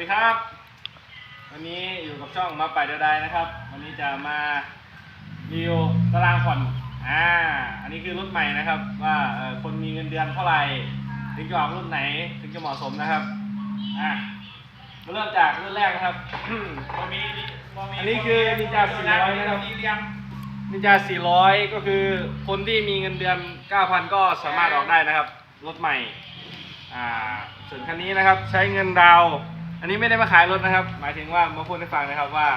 ดีครับ วันนี้อยู่กับช่องมาไปเดียวดายนะครับ วันนี้จะมารีวิวตารางผ่อนอ่าอันนี้คือรุ่นใหม่นะครับ ว่าเอ่อคนมีเงินเดือนเท่าไหร่ถึงจะออกรุ่นไหนถึงจะเหมาะสมนะครับอ่ามาเริ่มจากรุ่นแรกนะครับบ่มีบ่มีอันนี้คือนินจา400นะครับมีเรียมนินจา400ก็คือคนที่มีเงินเดือน9,000ก็สามารถออกได้นะครับรถใหม่อ่าส่วนคันนี้นะครับใช้เงินดาวน์ อันนี้ไม่ได้มาขายรถนะครับ หมายถึงว่ามาพูดให้ฟังนะครับว่า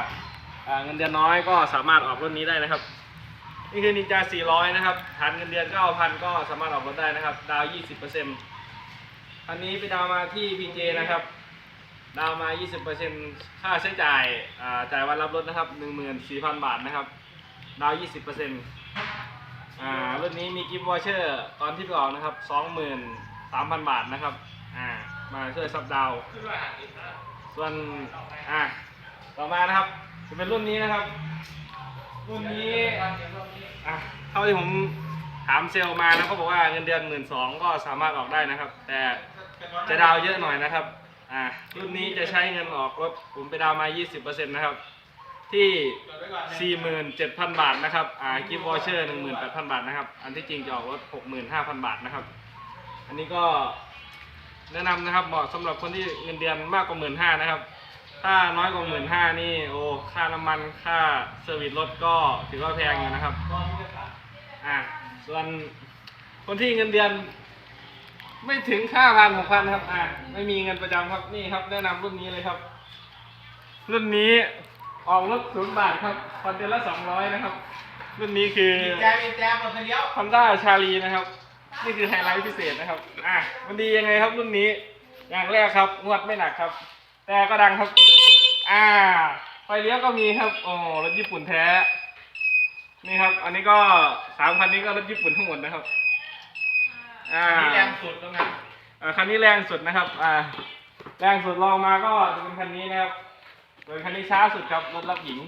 เงินเดือนน้อยก็สามารถออกรถนี้ได้นะครับ นี่คือนินจา 400 นะครับฐานเงินเดือน9,000 ก็สามารถออกรถได้นะครับ ดาว 20%อันนี้ไปดาวมาที่ PJ นะครับ ดาวมา 20%ค่าใช้จ่ายจ่ายวันรับรถนะครับ 14,000 บาทนะครับ ดาว 20%อ่ารุ่นนี้มีกิฟต์วอเชอร์ตอนที่ไปออกนะครับ 23,000 บาทนะครับ อ่า มาช่วยซับดาว ส่วนอ่าต่อมานะครับ จะเป็นรุ่นนี้นะครับ รุ่นนี้อะเท่าที่ผมถามเซลล์มานะเขาบอกว่าเงินเดือนหมื่นสองก็สามารถออกได้นะครับ แต่จะดาวเยอะหน่อยนะครับอ่ารุ่นนี้จะใช้เงินออกรถผมไปดาวน์มา 20%นะครับ ที่ 47,000 บาทนะครับอ่ากิฟต์วอเชอร์18,000 บาทนะครับ อันที่จริงจะออกรถ65,000 บาทนะครับ อันนี้ก็ แนะนำนะครับเหมาะสำหรับคนที่เงินเดือนมากกว่า15,000นะครับ ถ้าน้อยกว่า15,000นี่โอ้ค่าน้ำมันค่าเซอร์วิสรถก็ถือว่าแพงอยู่นะครับอ่าส่วนคนที่เงินเดือน ไม่ถึงค่าพันหกพันครับอ่าไม่มีเงินประจำครับนี่ครับ แนะนำรุ่นนี้เลยครับ รุ่นนี้ออกรถศูนย์บาทครับคอนเทนละสองร้อยนะครับ รุ่นนี้คือมีแจ๊มีแจ๊หมดเลี้ยว ฮอนด้าชาลีนะครับ นี่คือไฮไลท์พิเศษนะครับ อะมันดียังไงครับรุ่นนี้ อย่างแรกครับ งวดไม่หนักครับ แต่ก็ดังครับ อ่า ไฟเลี้ยวก็มีครับ โอ้รถญี่ปุ่นแท้ นี่ครับ อันนี้ก็สามคันนี้ก็รถญี่ปุ่นทั้งหมดนะครับ อ่ามีแรงสุดตรงนั้นอ่าคันนี้แรงสุดนะครับ อ่า แรงสุดลองมาก็จะเป็นคันนี้นะครับส่วนคันนี้ช้าสุดครับรถรับหญิง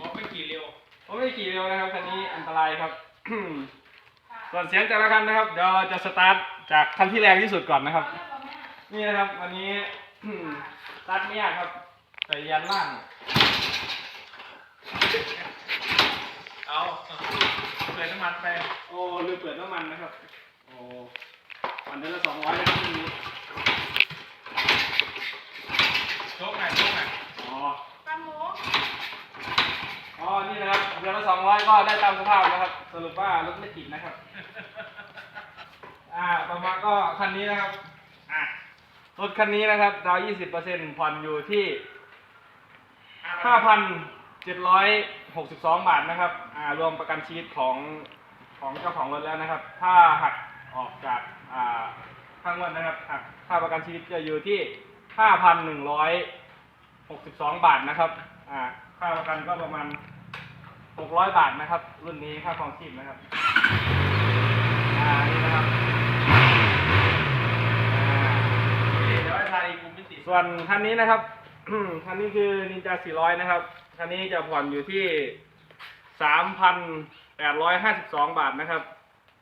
รถไม่ขี่เร็วผมไม่ขี่เร็วนะครับคันนี้อันตรายครับ ส่วนเสียงแต่ละคันนะครับเดี๋ยวจะสตาร์ทจากคันที่แรงที่สุดก่อนนะครับ นี่นะครับวันนี้ สตาร์ทไม่ยากครับใส่ยันล่าง เอาเปิดน้ำมันไปโอ้ลืมเปิดน้ำมันนะครับ โอ้วันเดือนละสองร้อยนะครับทีนี้ โชคหน่อยโชคหน่อย อ๋อ ปลาหมู อ๋อ นี่นะครับเดือนละสองร้อย ก็ได้ตามสภาพนะครับ สรุปว่ารถไม่ติดนะครับ อ่า ต่อมาก็คันนี้นะครับ อะรถคันนี้นะครับ ดาวยี่สิบเปอร์เซ็นผ่อนอยู่ที่ห้าพันเจ็ดร้อยหกสิบสองบาทนะครับ อ่า รวมประกันชีวิตของของเจ้าของรถแล้วนะครับ ถ้าหักออกจาก อ่าข้างวันนะครับหักค่าประกันชีวิตจะอยู่ที่ห้าพันหนึ่งร้อยหกสิบสองบาทนะครับ อ่า ค่าประกันก็ประมาณ หกร้อยบาทนะครับ รุ่นนี้ค่าครองชีพนะครับอ่านี่นะครับเดี๋ยวไอ้ทายกูไม่ติส่วนคันนี้นะครับ คันนี้คือ Ninja 400 นะครับคันนี้จะผ่อนอยู่ที่ 3,852 บาทนะครับ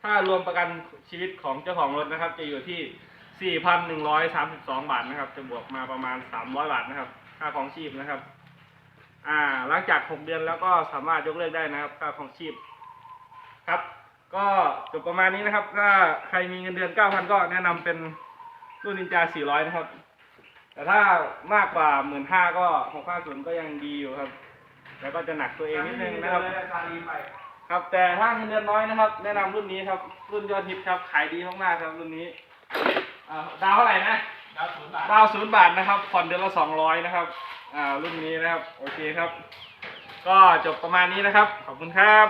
ถ้ารวมประกันชีวิตของเจ้าของรถนะครับ จะอยู่ที่ 4,132 บาทนะครับ จะบวกมาประมาณ 300 บาทนะครับ ค่าของชีพนะครับ อ่าหลังจาก 6 เดือนแล้วก็สามารถยกเลิกได้นะครับค่าของชีพครับ ก็จบประมาณนี้นะครับ ถ้าใครมีเงินเดือน 9,000 ก็แนะนำเป็นรุ่น Ninja 400 นะครับ แต่ถ้ามากกว่า 15,000 ก็ 650 ก็ยังดีอยู่ครับแต่ก็จะหนักตัวเองนิดนึงนะครับ ครับ แต่ถ้าเงินเดือนน้อยนะครับ แนะนำรุ่นนี้ครับ รุ่นยอดฮิตครับ ขายดีมากๆครับรุ่นนี้ดาวเท่าไหร่นะ ดาวศูนย์บาท ดาวศูนย์บาทนะครับผ่อนเดือนละ200นะครับ อ่ารุ่นนี้นะครับ โอเคครับ ก็จบประมาณนี้นะครับ ขอบคุณครับ